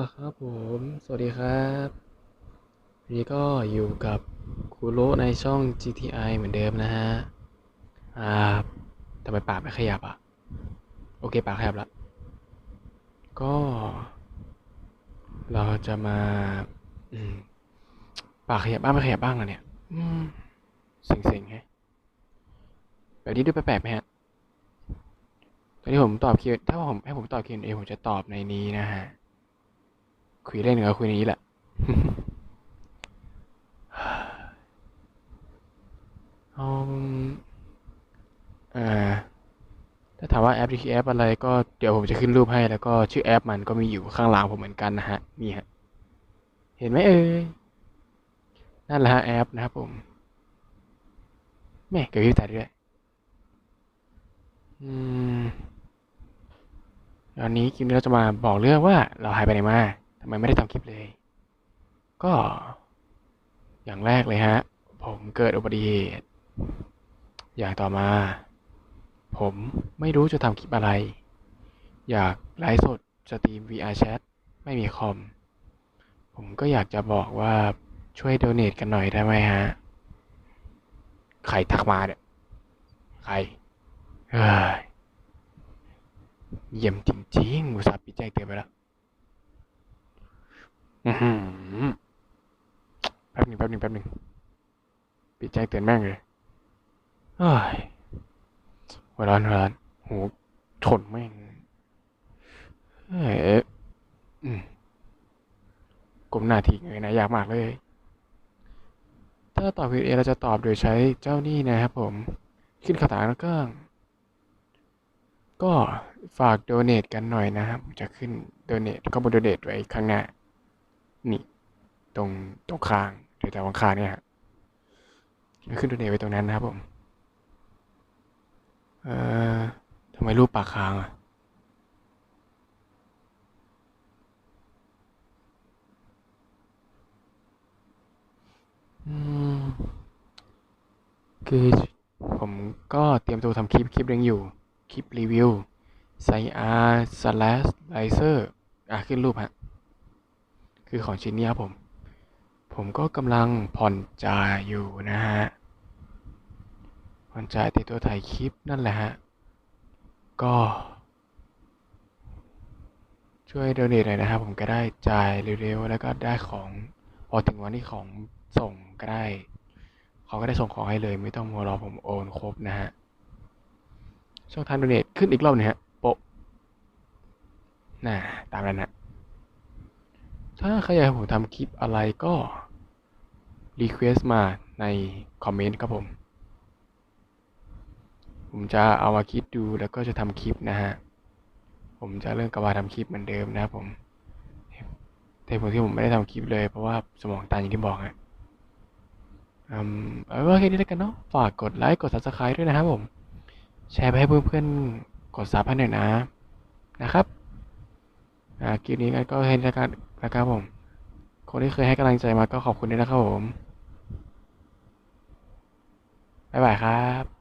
ละครับผม สวัสดีครับวันนี้ก็อยู่กับคูโรในช่อง GTI เหมือนเดิมนะฮะ อ่าทำไมปากไม่ขยับอะ โอเคปากขยับละ ก็ เราจะมาปากขยับบ้างไม่ขยับบ้างอะเนี่ยอืมเซ็งๆฮะแบบนี้ดูแปลกๆไหมฮะตอนนี้ผมตอบคิวถ้าผมให้ผมตอบคิวเอผมจะตอบในนี้นะฮะ คุยเล่นกับคุยนนี้แหละอืมอ่าถ้าถามว่าแอปนี้คือแอปอะไรก็เดี๋ยวผมจะขึ้นรูปให้แล้วก็ชื่อแอปมันก็มีอยู่ข้างหลังผมเหมือนกันนะฮะ นี่ฮะ เห็นไหมเอ่ย นั่นแหละฮะแอปนะครับผม แม่เกิดขึ้นแต่ด้วย อืมวันนี้คลิปนี้เราจะมาบอกเรื่องว่าเราหายไปไหนมา ทำไมไม่ได้ทำคลิปเลย ก็ อย่างแรกเลยฮะ ผมเกิดอุบัติเหตุ อย่างต่อมา ผมไม่รู้จะทำคลิปอะไร อยากไลฟ์สดสตรีม VR Chat ไม่มีคอม ผมก็อยากจะบอกว่าช่วยโดเน a กันหน่อยได้ไหมฮะ ใครทักมาเนี่ยใครเฮ้ยเยี่ยมจริงๆอุตส่าห์ปิดแจ้งเตือนไปแล้ว แป๊บหนึ่งแป๊บหนึ่งแป๊บหนึ่งปิดแจ้งเตือนแม่งเลยเอ้ยหัวร้อนหัวร้อนหูชนแม่งเอ้ยอืมกลมหน้าทีเงยนะยากมากเลย ถ้าตอบผิดเอเราจะตอบโดยใช้เจ้านี่นะครับผม ขึ้นคาถาแล้วก็ ก็ฝากโดเน a กันหน่อยนะครับ จะขึ้นโดเน a ก็บนโดเน a ไว้ข้างหน้า นี่ตรงตรงคางหรือแต่วังคางเนี่ยฮะขึ้นโดเนไว้ตรงนั้นนะครับผม เอ่อทำไมรูปปากค้างอะอืมคือผมก็เตรียมตัวทำคลิปคลิปหนึงอยู่ คลิปรีวิวไซอาร์สแลสไลเซอร์อะ ขึ้นรูปฮะ คือของชิ้นนี้ครับผม ผมก็กำลังผ่อนจ่ายอยู่นะฮะ ผ่อนจ่ายติดตัวถ่ายคลิปนั่นแหละฮะ ก็ ช่วยโดเนทหน่อยนะครับผมก็ได้จ่ายเร็วๆ แล้วก็ได้ของพอถึงวันที่ของส่งก็ได้เขาก็ได้ส่งของให้เลย ไม่ต้องมารอผมโอนครบนะฮะ ช่องทางโดเนทขึ้นอีกรอบหนึงฮะโปะน่าตามนั้นฮะ ถ้าใครอยากให้ผมทำคลิปอะไรก็รีเควสมาในคอมเมนต์ครับผม ผมจะเอามาคิดดูแล้วก็จะทำคลิปนะฮะ ผมจะเริ่มกลับมาทำคลิปเหมือนเดิมนะครับผมแต่ผมที่ผมไม่ได้ทำคลิปเลยเพราะว่าสมองตันอย่างที่บอกฮะอืมเอาไว้แค่นี้แล้วกันเนาะฝากกดไลค์กด subscribe ด้วยนะครับผม แชร์ไปให้เพื่อนๆกดซับให้หน่อยนะนะครับอ่าคลิปนี้ก็ให้แล้วกัน นะครับผม คนที่เคยให้กำลังใจมาก็ขอบคุณด้วยนะครับผม บ๊ายบายครับ